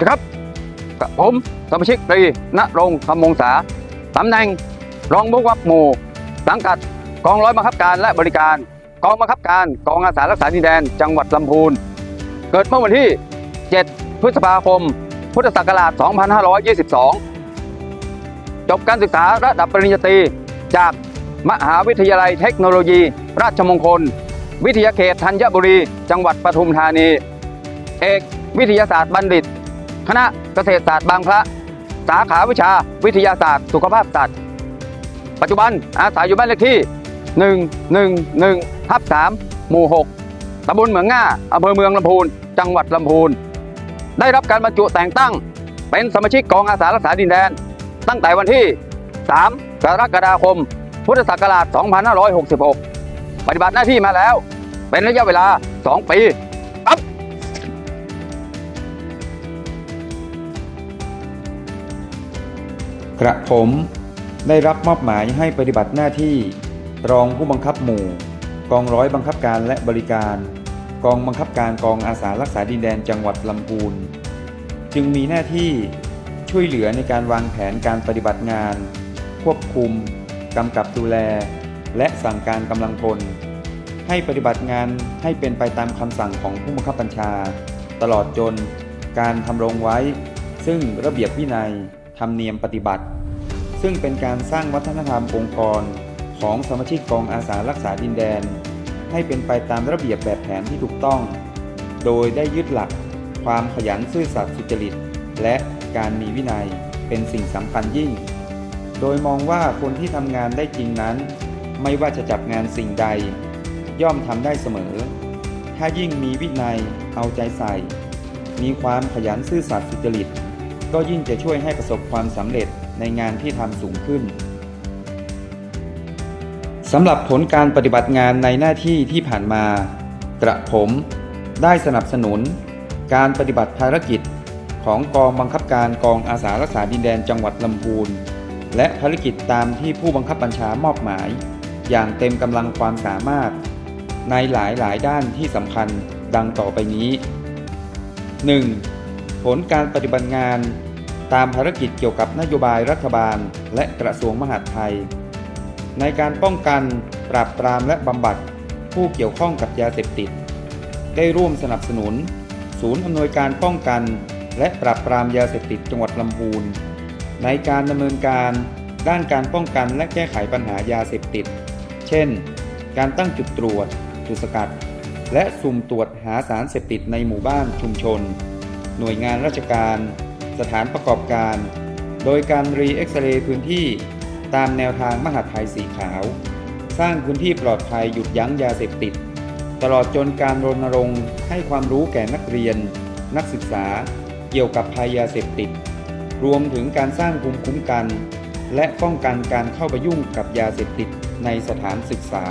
ดีครับกับผมสมาชิกตรีณรงค์คำมงษาตำแหน่งรองผู้กำกับหมู่ สังกัดกองร้อยบังคับการและบริการ กองบังคับการกองอาสารักษาดินแดน จังหวัดลำพูน เกิดเมื่อวันที่ 7 พฤษภาคม พุทธศักราช 2522 จบการศึกษาระดับปริญญาตรีจากมหาวิทยาลัยเทคโนโลยี ราชมงคล วิทยาเขตธัญบุรี จังหวัดปทุมธานี เอกวิทยาศาสตร์บัณฑิต คณะเกษตรศาสตร์บางพระ สาขาวิชาวิทยาศาสตร์ สุขภาพสัตว์ ปัจจุบันอาศัยอยู่บ้านเลขที่ 111ทับ3หมู่ 6ตำบลเหมืองง่าอำเภอเมืองลำพูน จังหวัดลำพูน ได้รับการบรรจุแต่งตั้ง เป็นสมาชิกกองอาสารักษาดินแดน ตั้งแต่วันที่ 3 กรกฎาคม พุทธศักราช 2566 ปฏิบัติหน้าที่มาแล้ว เป็นระยะเวลา 2 ปี กระผมได้รับมอบหมายให้ปฏิบัติหน้าที่ รองผู้บังคับหมู่ กองร้อยบังคับการและบริการ กองบังคับการกองอาสารักษาดินแดนจังหวัดลำพูน จึงมีหน้าที่ช่วยเหลือในการวางแผนการปฏิบัติงาน ควบคุมกำกับดูแล และสั่งการกำลังพล ให้ปฏิบัติงานให้เป็นไปตามคำสั่งของผู้บังคับบัญชา ตลอดจนการทำรงไว้ ซึ่งระเบียบวินัย ธรรมเนียมปฏิบัติ ซึ่งเป็นการสร้างวัฒนธรรมองค์กร ของสมาชิกกองอาสารักษาดินแดน ให้เป็นไปตามระเบียบแบบแผนที่ถูกต้อง โดยได้ยึดหลัก ความขยันซื่อสัตย์สุจริต และการมีวินัยเป็นสิ่งสำคัญยิ่ง โดยมองว่าคนที่ทำงานได้จริงนั้น ไม่ว่าจะจับงานสิ่งใด ย่อมทำได้เสมอ ถ้ายิ่งมีวินัยเอาใจใส่ มีความขยันซื่อสัตย์สุจริต ก็ยิ่งจะช่วยให้ประสบความสำเร็จในงานที่ทำสูงขึ้นสำหรับผลการปฏิบัติงานในหน้าที่ที่ผ่านมา กระผมได้สนับสนุน การปฏิบัติภารกิจของกองบังคับการกองอาสารักษาดินแดนจังหวัดลำพูน และภารกิจตามที่ผู้บังคับบัญชามอบหมาย อย่างเต็มกำลังความสามารถ ในหลายหลายๆด้านที่สำคัญดังต่อไปนี้ 1. ผลการปฏิบัติงาน ตามภารกิจเกี่ยวกับนโยบายรัฐบาล และกระทรวงมหาดไทย ในการป้องกันปราบปรามและบำบัดผู้เกี่ยวข้องกับยาเสพติด ได้ร่วมสนับสนุน ศูนย์อำนวยการป้องกัน และปราบปรามยาเสพติดจังหวัดลำพูน ในการดำเนินการด้านการป้องกันและแก้ไขปัญหายาเสพติด เช่น การตั้งจุดตรวจ จุดสกัด และสุ่มตรวจหาสารเสพติดในหมู่บ้านชุมชน หน่วยงานราชการ สถานประกอบการ โดยการรีเอ็กซเรย์พื้นที่ตามแนวทางมหาดไทยสีขาว สร้างพื้นที่ปลอดภัยหยุดยั้งยาเสพติด ตลอดจนการรณรงค์ให้ความรู้แก่นักเรียน นักศึกษาเกี่ยวกับภัยยาเสพติด รวมถึงการสร้างภูมิคุ้มกัน และป้องกันการเข้าไปยุ่งกับยาเสพติดในสถานศึกษา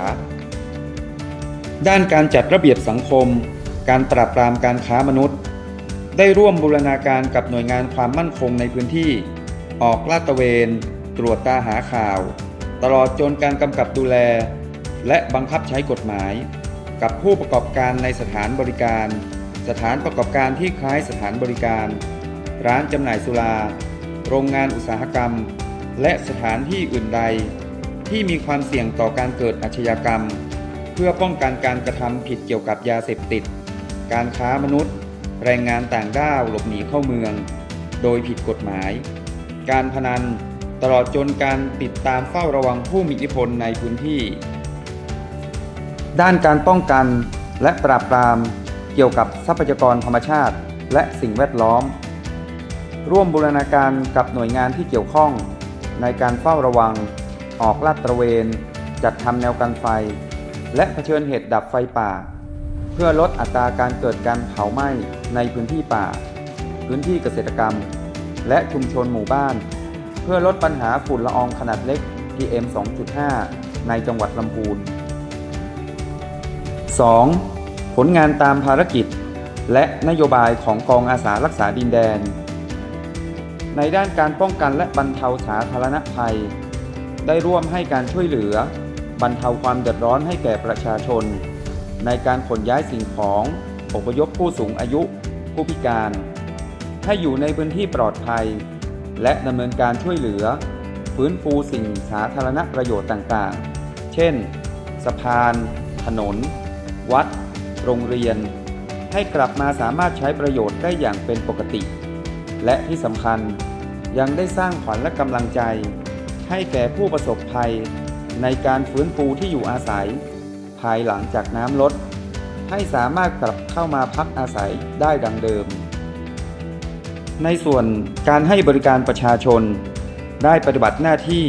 ด้านการจัดระเบียบสังคม การปราบปรามการค้ามนุษย์ ได้ร่วมบูรณาการกับหน่วยงานความมั่นคงในพื้นที่ ออกลาดตระเวน ตรวจตาหาข่าว ตลอดจนการกำกับดูแล และบังคับใช้กฎหมาย กับผู้ประกอบการในสถานบริการ สถานประกอบการที่คล้ายสถานบริการ ร้านจำหน่ายสุรา โรงงานอุตสาหกรรม และสถานที่อื่นใด ที่มีความเสี่ยงต่อการเกิดอาชญากรรม เพื่อป้องกันการกระทำผิดเกี่ยวกับยาเสพติด การค้ามนุษย์ แรงงานต่างด้าวหลบหนีเข้าเมือง โดยผิดกฎหมาย การพนันตลอดจนการติดตามเฝ้าระวังผู้มีอิทธิพลในพื้นที่ ด้านการป้องกันและปราบปรามเกี่ยวกับทรัพยากรธรรมชาติ และสิ่งแวดล้อม ร่วมบูรณาการกับหน่วยงานที่เกี่ยวข้อง ในการเฝ้าระวัง ออกลาดตระเวน จัดทำแนวกันไฟ และเผชิญเหตุดับไฟป่า พื่อลดอัตราการเกิดการเผาไหม้ในพื้นที่ป่า พื้นที่เกษตรกรรม และชุมชนหมู่บ้าน เพื่อลดปัญหาฝุ่นละอองขนาดเล็ก PM 2.5 ในจังหวัดลำพูน 2. ผลงานตามภารกิจ และนโยบายของกองอาสารักษาดินแดน ในด้านการป้องกันและบรรเทาสาธารณภัย ได้ร่วมให้การช่วยเหลือ บรรเทาความเดือดร้อนให้แก่ประชาชน ในการขนย้ายสิ่งของอพยพผู้สูงอายุ ผู้พิการ ให้อยู่ในพื้นที่ปลอดภัย และดำเนินการช่วยเหลือ ฟื้นฟูสิ่งสาธารณประโยชน์ต่างๆ เช่น สะพาน ถนน วัด โรงเรียน ให้กลับมาสามารถใช้ประโยชน์ได้อย่างเป็นปกติ และที่สำคัญยังได้สร้างขวัญและกำลังใจ ให้แก่ผู้ประสบภัย ในการฟื้นฟูที่อยู่อาศัย ภายหลังจากน้ำลด ให้สามารถกลับเข้ามาพักอาศัยได้ดังเดิม ในส่วนการให้บริการประชาชน ได้ปฏิบัติหน้าที่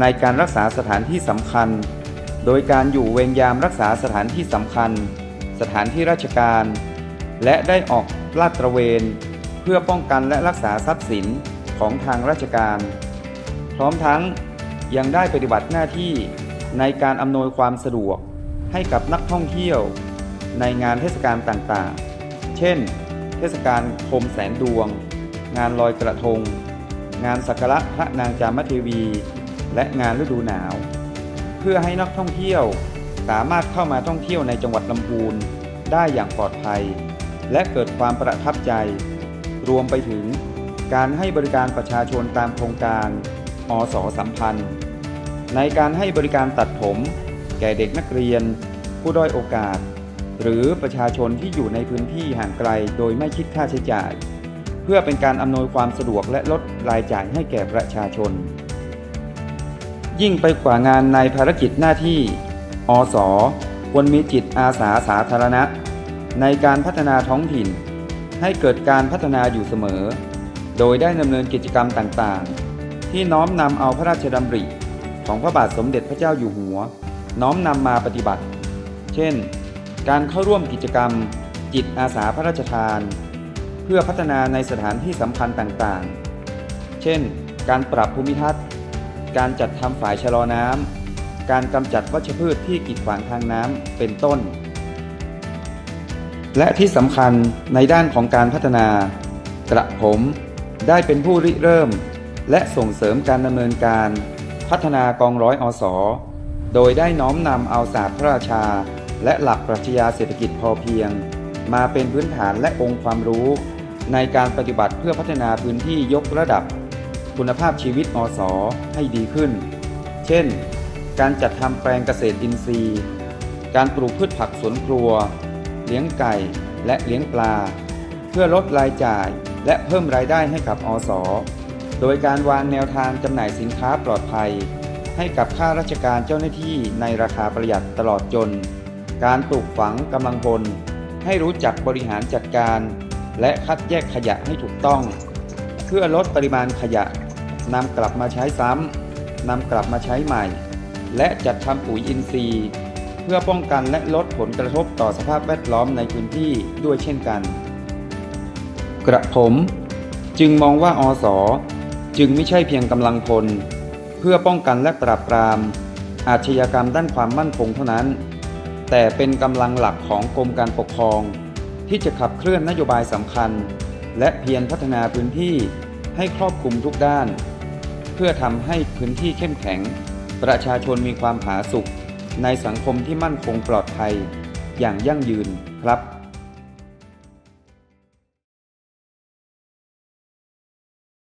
ในการรักษาสถานที่สำคัญ โดยการอยู่เวรยามรักษาสถานที่สำคัญ สถานที่ราชการ และได้ออกลาดตระเวน เพื่อป้องกันและรักษาทรัพย์สินของทางราชการ พร้อมทั้งยังได้ปฏิบัติหน้าที่ในการอำนวยความสะดวก ให้กับนักท่องเที่ยวในงานเทศกาลต่างๆ เช่น เทศกาลโคมแสนดวง งานลอยกระทง งานสักการะพระนางจามเทวี และงานฤดูหนาว เพื่อให้นักท่องเที่ยวสามารถเข้ามาท่องเที่ยวในจังหวัดลำพูนได้อย่างปลอดภัย และเกิดความประทับใจ รวมไปถึงการให้บริการประชาชนตามโครงการอสสัมพันธ์ ในการให้บริการตัดผม แก่เด็กนักเรียน ผู้ด้อยโอกาส หรือประชาชนที่อยู่ในพื้นที่ห่างไกลโดยไม่คิดค่าใช้จ่าย เพื่อเป็นการอำนวยความสะดวกและลดรายจ่ายให้แก่ประชาชน ยิ่งไปกว่างานในภารกิจหน้าที่ อสควรมีจิตอาสาสาธารณะ ในการพัฒนาท้องถิ่น ให้เกิดการพัฒนาอยู่เสมอ โดยได้ดำเนินกิจกรรมต่างๆ ที่น้อมนำเอาพระราชดำริของพระบาทสมเด็จพระเจ้าอยู่หัว น้อมนำมาปฏิบัติ เช่น การเข้าร่วมกิจกรรม จิตอาสาพระราชทาน เพื่อพัฒนาในสถานที่สำคัญต่างๆ เช่น การปรับภูมิทัศน์ การจัดทำฝายชะลอน้ำ การกำจัดวัชพืชที่กีดขวางทางน้ำ เป็นต้น และที่สำคัญในด้านของการพัฒนากระผมได้เป็นผู้ริเริ่ม และส่งเสริมการดำเนินการ พัฒนากองร้อยอสอ โดยได้น้อมนำเอาศาสตร์พระราชา และหลักปรัชญาเศรษฐกิจพอเพียง มาเป็นพื้นฐานและองค์ความรู้ ในการปฏิบัติเพื่อพัฒนาพื้นที่ยกระดับ คุณภาพชีวิตอสให้ดีขึ้น เช่น การจัดทำแปลงเกษตรอินทรีย์ การปลูกพืชผักสวนครัว เลี้ยงไก่และเลี้ยงปลา เพื่อลดรายจ่ายและเพิ่มรายได้ให้กับอสโดยการวางแนวทางจำหน่ายสินค้าปลอดภัย ให้กับข้าราชการเจ้าหน้าที่ในราคาประหยัดตลอดจน การปลูกฝังกำลังพล ให้รู้จักบริหารจัดการ และคัดแยกขยะให้ถูกต้อง เพื่อลดปริมาณขยะนำกลับมาใช้ซ้ำนำกลับมาใช้ใหม่ และจัดทำปุ๋ยอินทรีย์ เพื่อป้องกันและลดผลกระทบต่อสภาพแวดล้อมในพื้นที่ด้วยเช่นกัน กระผม จึงมองว่าอสจึงไม่ใช่เพียงกำลังพล พื่อป้องกันและปราบปราม อาชญากรรมด้านความมั่นคงเท่านั้น แต่เป็นกำลังหลักของกรมการปกครอง ที่จะขับเคลื่อนนโยบายสำคัญ และเพียรพัฒนาพื้นที่ให้ครอบคลุมทุกด้าน เพื่อทำให้พื้นที่เข้มแข็ง ประชาชนมีความผาสุกในสังคมที่มั่นคงปลอดภัย อย่างยั่งยืนครับ